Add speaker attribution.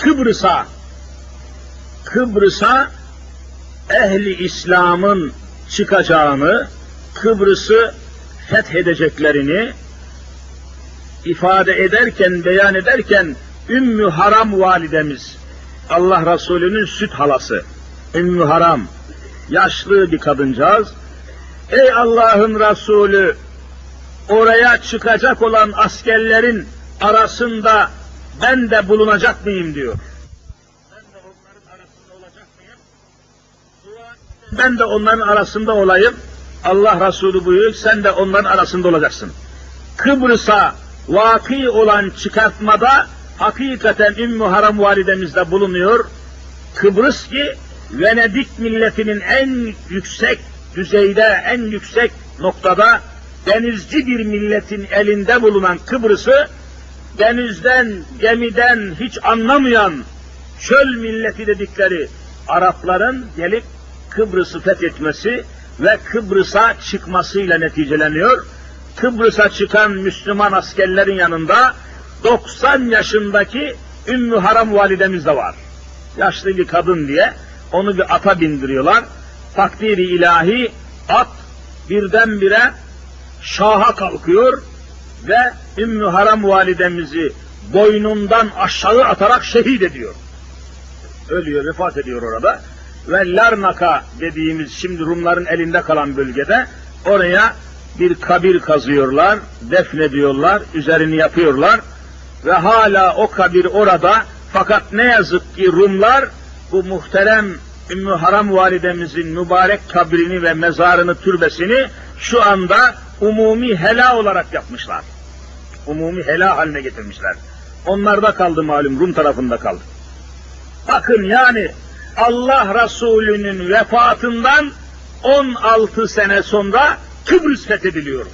Speaker 1: Kıbrıs'a. Kıbrıs'a ehli İslam'ın çıkacağını, Kıbrıs'ı fethedeceklerini ifade ederken, beyan ederken Ümmü Haram validemiz, Allah Resulü'nün süt halası, Ümmü Haram, yaşlı bir kadıncağız, ey Allah'ın Resulü, oraya çıkacak olan askerlerin arasında ben de bulunacak mıyım diyor. Ben de onların arasında olacak mıyım? Ben de onların arasında olayım. Allah Resulü buyuruyor, sen de onların arasında olacaksın. Kıbrıs'a vaki olan çıkartmada hakikaten Ümmü Haram validemiz de bulunuyor. Kıbrıs ki Venedik milletinin en yüksek düzeyde, en yüksek noktada denizci bir milletin elinde bulunan Kıbrıs'ı denizden, gemiden hiç anlamayan çöl milleti dedikleri Arapların gelip Kıbrıs'ı fethetmesi ve Kıbrıs'a çıkmasıyla neticeleniyor. Kıbrıs'a çıkan Müslüman askerlerin yanında 90 yaşındaki Ümmü Haram validemiz de var. Yaşlı bir kadın diye onu bir ata bindiriyorlar. Takdiri ilahi at birdenbire şaha kalkıyor ve Ümmü Haram validemizi boynundan aşağı atarak şehit ediyor. Ölüyor, vefat ediyor orada. Ve Larnaka dediğimiz şimdi Rumların elinde kalan bölgede oraya bir kabir kazıyorlar, defnediyorlar, üzerini yapıyorlar ve hala o kabir orada fakat ne yazık ki Rumlar bu muhterem Ümmü Haram validemizin mübarek kabrini ve mezarını, türbesini şu anda umumi hela olarak yapmışlar. Umumi hela haline getirmişler. Onlarda kaldı malum, Rum tarafında kaldı. Bakın yani Allah Resulü'nün vefatından 16 sene sonra Kıbrıs fethediliyor.